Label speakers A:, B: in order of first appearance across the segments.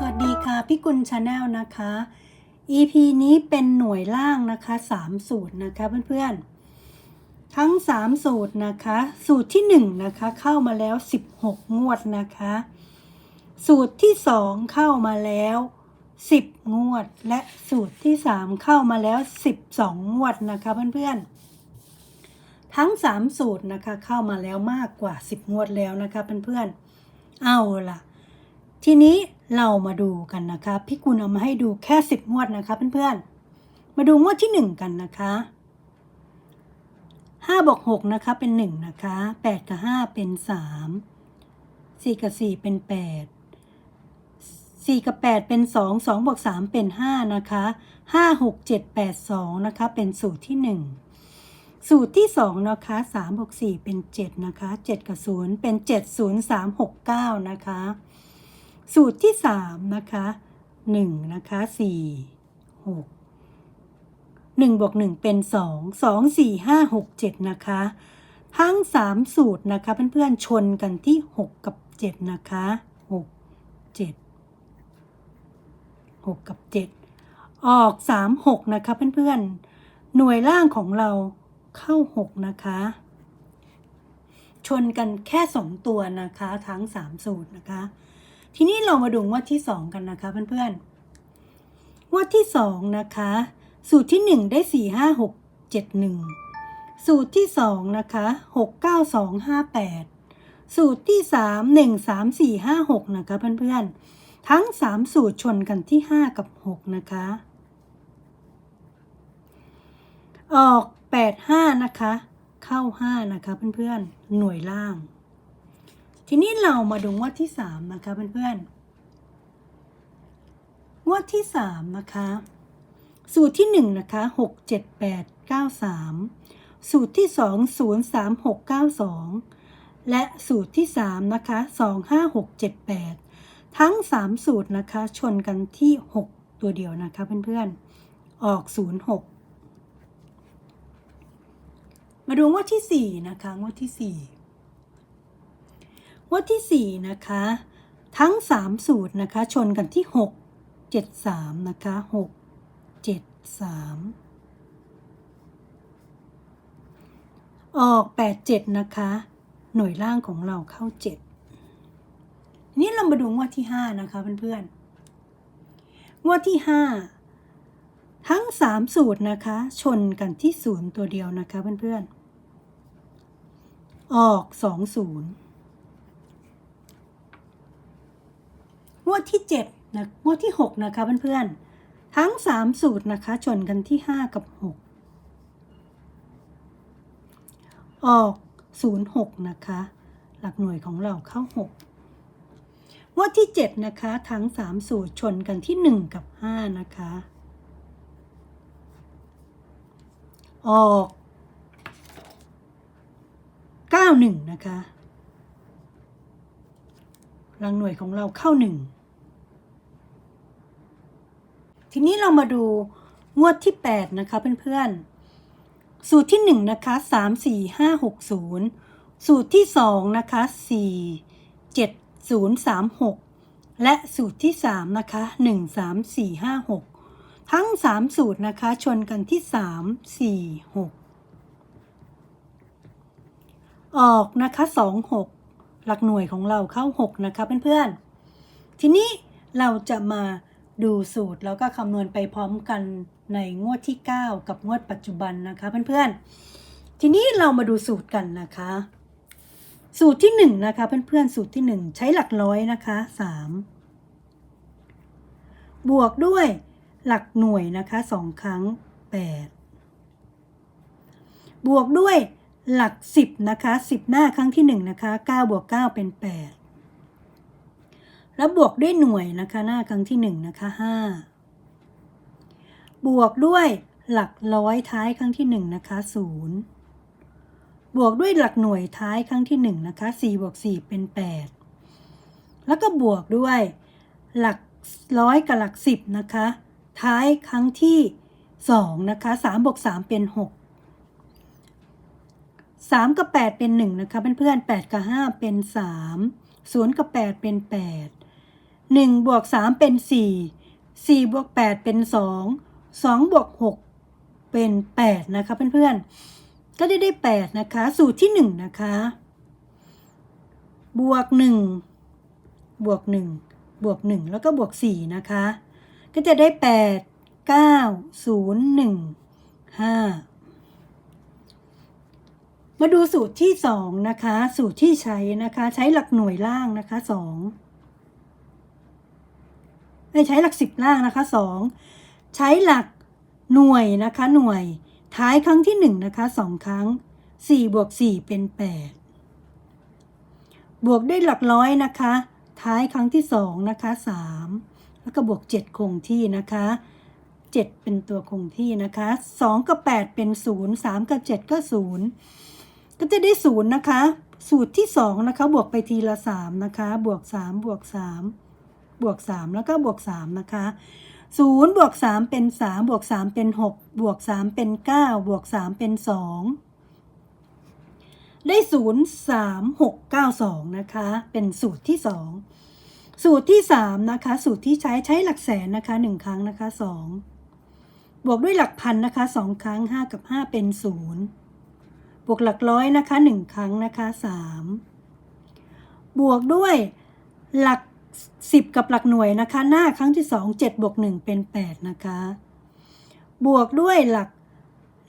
A: สวัสดีค่ะ พี่กุลชาแนลนะคะ EP นี้เป็นหน่วยล่างนะคะ3สูตรนะคะเพื่อนๆ ทั้ง 3 สูตรนะคะ สูตรที่1นะคะเข้ามาแล้ว 16 งวดนะคะ สูตรที่ 2 เข้ามาแล้ว 10 งวด และสูตรที่ 3 เข้ามาแล้ว 12 งวดนะคะเพื่อนๆ ทั้ง 3 สูตรนะคะเข้ามาแล้วมากกว่า 10 งวดแล้วนะคะเพื่อนๆ เอาล่ะ ทีนี้เรามาดูกันนะคะ พี่กุลเอามาให้ดูแค่สิบงวดนะคะเพื่อนๆ มาดูงวดที่หนึ่งกันนะคะห้าบวกหกนะคะเป็นหนึ่งนะคะแปดกับห้าเป็นสามสี่กับสี่เป็นแปดสี่กับแปดเป็นสองสองบวกสามเป็นห้านะคะห้าหกเจ็ดแปดสองนะคะเป็นสูตรที่หนึ่งสูตรที่สองนะคะสามบวกสี่เป็นเจ็ดนะคะเจ็ดกับศูนย์เป็นเจ็ดศูนย์สามหกเก้านะคะ สูตรที่สามนะคะหนึ่งนะคะสี่หกหนึ่งบวกหนึ่งเป็นสองสองสี่ห้าหกเจ็ดนะคะ ทั้งสามสูตรนะคะเพื่อนๆชนกันที่หกกับเจ็ดนะคะหกเจ็ดหกกับเจ็ดออกสามหกนะคะเพื่อนๆ หน่วยล่างของเราเข้าหกนะคะชนกันแค่สองตัวนะคะ ทั้งสามสูตรนะคะ ทีนี้เรามาดูงวดที่สองกันนะคะเพื่อนๆงวดที่สองนะคะ สูตรที่หนึ่งได้สี่ห้าหกเจ็ดหนึ่งสูตรที่สองนะคะหกเก้าสองห้าแปดสูตรที่สามหนึ่งสามสี่ห้าหกนะคะเพื่อนๆ ทั้งสามสูตรชนกันที่ห้ากับหกนะคะ ออกแปดห้านะคะ เข้าห้านะคะเพื่อนๆ หน่วยล่าง ทีนี้เรามาดูงวดที่สามนะคะเพื่อนๆ งวดที่สามนะคะ สูตรที่หนึ่งนะคะหกเจ็ดแปดเก้าสามสูตรที่สองศูนย์สามหกเก้าสองและสูตรที่สามนะคะสองห้าหกเจ็ดแปดทั้งสามสูตรนะคะชนกันที่หกตัวเดียวนะคะเพื่อนๆ ออกศูนย์หกมาดูงวดที่สี่นะคะงวดที่สี่ วดที่ 4 นะคะ ทั้ง 3 สูตรนะคะ ชนกันที่ 6 7 3 นะคะ 6 7 3 ออก 8 7 นะคะ หน่วยล่างของเราเข้า 7 นี่เรามาดูงวดที่ 5 นะคะเพื่อนๆ งวดที่ 5 ทั้ง 3 สูตรนะคะ ชนกันที่ 0 ตัวเดียวนะคะเพื่อนๆ ออก 2 0 งวดที่7นะงวดที่ 6 นะคะเพื่อนๆ ทั้ง 3 สูตรนะคะชนกันที่ 5 กับ 6 ออก 06 นะคะ หลักหน่วยของเราเข้า 6 งวดที่ 7 นะคะ ทั้ง 3 สูตรชนกันที่ 1 กับ 5 นะคะ ออก91 นะคะหลังหน่วยของเราเข้า1 ทีนี้เรามาดูงวดที่ 8 นะคะเพื่อนๆ สูตรที่1นะคะ3 4 5 6 0 สูตรที่2นะคะ4 7 0 3 6 และสูตรที่3นะคะ1 3 4 5 6 ทั้ง 3 สูตรนะคะชนกันที่ 3 4 6 ออกนะคะ 2 6 หลักหน่วยของเราเข้า 6 นะคะเพื่อนๆ ทีนี้เราจะมา ดูสูตรแล้วก็คำนวณไปพร้อมกันในงวดที่ 9 กับงวดปัจจุบันนะคะเพื่อนๆ ทีนี้เรามาดูสูตรกันนะคะ สูตรที่1นะคะเพื่อนๆ สูตรที่ 1 ใช้หลักร้อยนะคะ 3 บวกด้วยหลักหน่วยนะคะ2ครั้ง 8 บวกด้วยหลัก 10นะคะ10 หน้าครั้งที่ 1 นะคะ 9 บวก 9 เป็น 8 แล้วบวกด้วยหน่วยนะคะหน้าครั้งที่1นะคะ5บวกด้วยหลักร้อยท้ายครั้งที่1นะคะ0บวกด้วยหลักหน่วยท้ายครั้งที่1นะคะ4บวก4เป็น 8 แล้วก็บวกด้วยหลักร้อยกับหลัก10นะคะท้ายครั้งที่2นะคะ3บวก3เป็น6สามกับแปดเป็นหนึ่งนะคะเพื่อนๆแปดกับห้าเป็นสามศูนย์กับแปดเป็นแปดหนึ่งบวกสามเป็นสี่สี่บวกแปดเป็นสองสองบวกหกเป็นแปดนะคะเพื่อนๆ ก็ได้ได้แปดนะคะ สูตรที่หนึ่งนะคะ บวกหนึ่งบวกหนึ่งบวกหนึ่งแล้วก็บวกสี่นะคะ ก็จะได้แปดเก้าศูนย์หนึ่งห้ามาดูสูตรที่สองนะคะ สูตรที่ใช้นะคะ ใช้หลักหน่วยล่างนะคะสอง ไม่ใช้หลักสิบล่างนะคะสองใช้หลักหน่วยนะคะหน่วยท้ายครั้งที่หนึ่งนะคะสองครั้งสี่บวกสี่เป็นแปดบวกด้วยหลักร้อยนะคะ ท้ายครั้งที่สองนะคะสามแล้วก็บวกเจ็ดคงที่นะคะเจ็ดเป็นตัวคงที่นะคะสองกับแปดเป็นศูนย์สามกับเจ็ดก็ศูนย์ก็จะได้ศูนย์นะคะ สูตรที่สองนะคะ บวกไปทีละสามนะคะ บวกสามบวกสาม บวกสามแล้วก็บวกสามนะคะศูนย์บวกสามเป็นสามบวกสามเป็นหกบวกสามเป็นเก้าบวกสามเป็นสองได้ศูนย์สามหกเก้าสองนะคะ เป็นสูตรที่สองสูตรที่สามนะคะ สูตรที่ใช้ใช้หลักแสนนะคะหนึ่งครั้งนะคะสองบวกด้วยหลักพันนะคะสองครั้งห้ากับห้าเป็นศูนย์บวกหลักร้อยนะคะหนึ่งครั้งนะคะสามบวกด้วยหลัก สิบกับหลักหน่วยนะคะ หน้าครั้งที่สองเจ็ดบวกหนึ่งเป็นแปดนะคะ บวกด้วยหลัก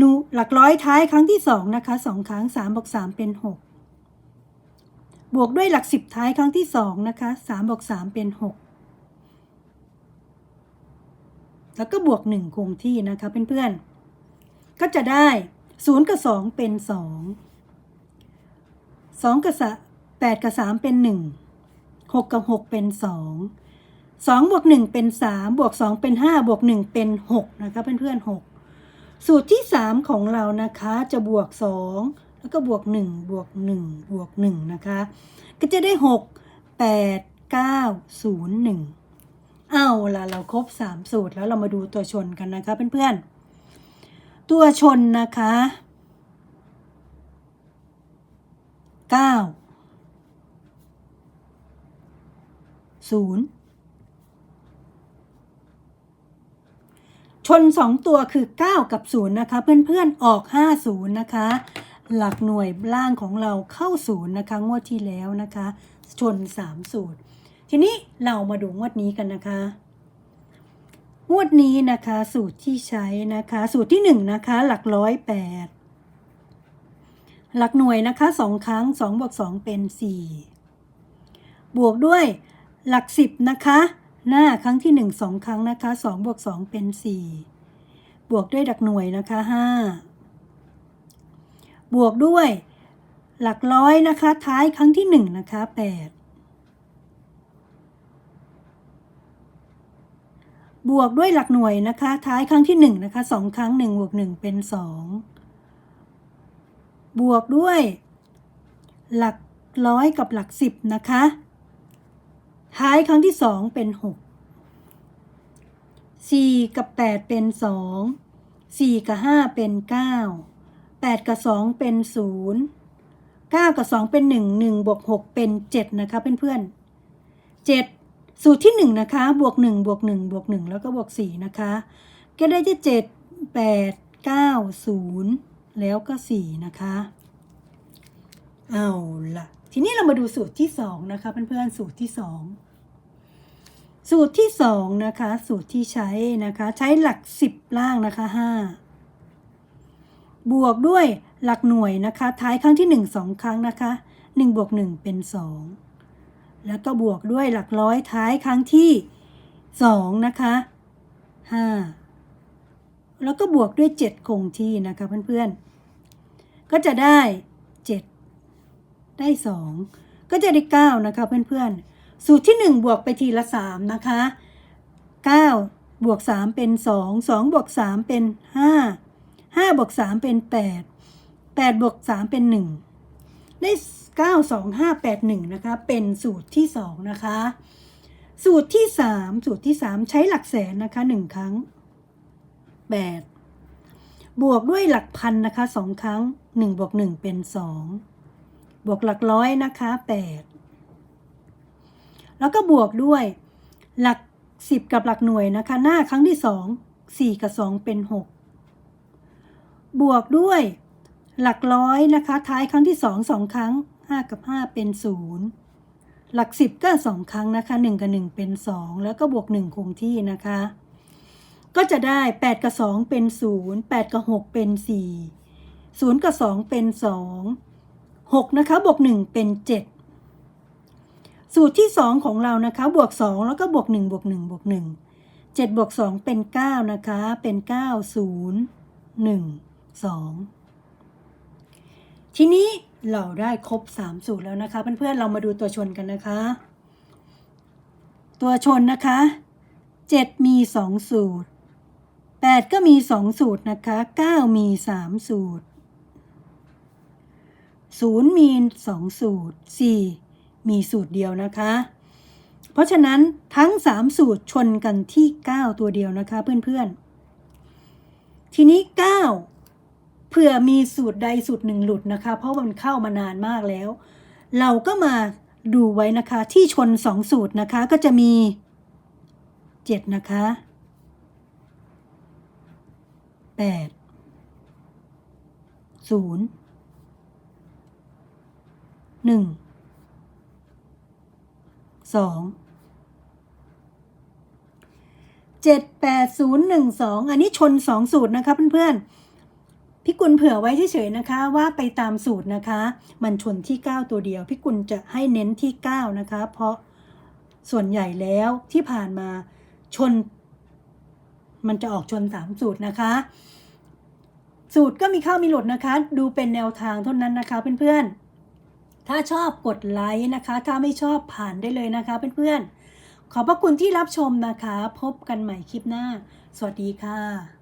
A: นูหลักร้อยท้ายครั้งที่สองนะคะสองครั้งสามบวกสามเป็นหกบวกด้วยหลักสิบท้ายครั้งที่สองนะคะสามบวกสามเป็นหกแล้วก็บวกหนึ่งคงที่นะคะเพื่อนๆ ก็จะได้ศูนย์กับสองเป็นสองสองกับสะแปดกับสามเป็นห 6 กับ 6 เป็น 2 2บวก1เป็น3บวก2เป็น5บวก1เป็น6นะคะเพื่อนเพื่อๆ6สูตรที่ 3 ของเรานะคะจะบวก 2 แล้วก็บวก1บวก1บวก1นะคะ ก็จะได้ 6 8 9 0 1 เอาละเราครบ 3 สูตรแล้วเรามาดูตัวชนกันนะคะเพื่อนเพื่อนตัวชนนะคะ 9 ศูนย์ชนสองตัวคือ 9 กับ 0 นะคะ เพื่อนๆออก 50 นะคะ หลักหน่วยล่างของเราเข้าศูนย์นะคะ งวดที่แล้วนะคะ ชน 3 สูตร ทีนี้เรามาดูงวดนี้กันนะคะ งวดนี้นะคะสูตรที่ใช้นะคะ สูตรที่ 1 นะคะ หลักร้อยแปดหลักหน่วยนะคะสองครั้ง2บวก2เป็น 4 บวกด้วย หลัก10นะคะ หน้าครั้งที่1 2ครั้งนะคะ2บวก2เป็น4บวกด้วยหลักหน่วยนะคะ5บวกด้วยหลักร้อยนะคะ ท้ายครั้งที่1นะคะ8บวกด้วยหลักหน่วยนะคะ ท้ายครั้งที่1นะคะ2ครั้ง1บวก1เป็น2บวกด้วย หลักร้อยกับหลัก10นะคะ ท้ายครั้งที่สองเป็นหกสี่กับแปดเป็นสองสี่กับห้าเป็นเก้าแปดกับสองเป็นศูนย์เก้ากับสองเป็นหนึ่งหนึ่งบวกหกเป็นเจ็ดนะคะเพื่อนๆเจ็ดสูตรที่หนึ่งนะคะ บวกหนึ่งบวกหนึ่งบวกหนึ่งแล้วก็บวกสี่นะคะก็ได้จะเจ็ดแปดเก้าศูนย์แล้วก็สี่นะคะ เอาล่ะ ทีนี้เรามาดูสูตรที่สองนะคะเพื่อนๆสูตรที่สองสูตรที่สองนะคะ สูตรที่ใช้นะคะ ใช้หลักสิบล่างนะคะห้าบวกด้วยหลักหน่วยนะคะ ท้ายครั้งที่หนึ่งสองครั้งนะคะหนึ่งบวกหนึ่งเป็นสองแล้วก็บวกด้วยหลักร้อยท้ายครั้งที่สองนะคะห้าแล้วก็บวกด้วยเจ็ดคงที่นะคะเพื่อนๆก็จะได้เจ็ด ได้สองก็จะได้เก้านะคะเพื่อนๆ สูตรที่หนึ่งบวกไปทีละสามนะคะเก้าบวกสามเป็นสองสองบวกสามเป็นห้าห้าบวกสามเป็นแปดแปดบวกสามเป็นหนึ่งได้เก้าสองห้าแปดหนึ่งนะคะ เป็นสูตรที่สองนะคะ สูตรที่สามสูตรที่สามใช้หลักแสนนะคะหนึ่งครั้งแปดบวกด้วยหลักพันนะคะสองครั้งหนึ่งบวกหนึ่งเป็นสอง บวกหลักร้อยนะคะแปดแล้วก็บวกด้วย หลักสิบกับหลักหน่วยนะคะ หน้าครั้งที่สองสี่กับสองเป็นหกบวกด้วย หลักร้อยนะคะ ท้ายครั้งที่สองสองครั้งห้ากับห้าเป็นศูนย์หลักสิบก็สองครั้งนะคะหนึ่งกับหนึ่งเป็นสองแล้วก็บวกหนึ่งคงที่นะคะ ก็จะได้แปดกับสองเป็นศูนย์แปดกับหกเป็นสี่ศูนย์กับสองเป็นส องหกนะคะ บวกหนึ่งเป็นเจ็ดสูตรที่ 2 ของเรานะคะ บวก 2 แล้วก็บวก 1 บวก 1 บวก 1 7บวก2เป็น 9 นะคะ เป็น 9 0 1 2 ทีนี้เราได้ครบ 3 สูตรแล้วนะคะ เพื่อนๆ เรามาดูตัวชนกันนะคะ ตัวชนนะคะ 7 มี 2 สูตร 8 ก็มี 2 สูตรนะคะ 9 มี 3 สูตร 0มี2สูตร4มีสูตรเดียวนะคะ เพราะฉะนั้นทั้ง3สูตรชนกันที่9ตัวเดียวนะคะเพื่อนๆ ทีนี้9เผื่อมีสูตรใดสูตรหนึ่งหลุดนะคะ เพราะมันเข้ามานานมากแล้ว เราก็มาดูไว้นะคะที่ชน2สูตรนะคะก็จะมี7นะคะ 8 0 1สองเจ็ดแปดศูนย์หนึ่งสองอันนี้ชนสองสูตรนะคะเพื่อนๆพี่กุลเผื่อไว้เฉยๆนะคะ ว่าไปตามสูตรนะคะ มันชนที่9ตัวเดียวพี่กุลจะให้เน้นที่9นะคะ เพราะส่วนใหญ่แล้วที่ผ่านมาชน มันจะออกชน3สูตรนะคะ สูตรก็มีเข้ามีหลุดนะคะ ดูเป็นแนวทางเท่านั้นนะคะเพื่อนๆ ถ้าชอบกดไลค์นะคะ ถ้าไม่ชอบผ่านได้เลยนะคะเพื่อนๆ ขอบพระคุณที่รับชมนะคะ พบกันใหม่คลิปหน้า สวัสดีค่ะ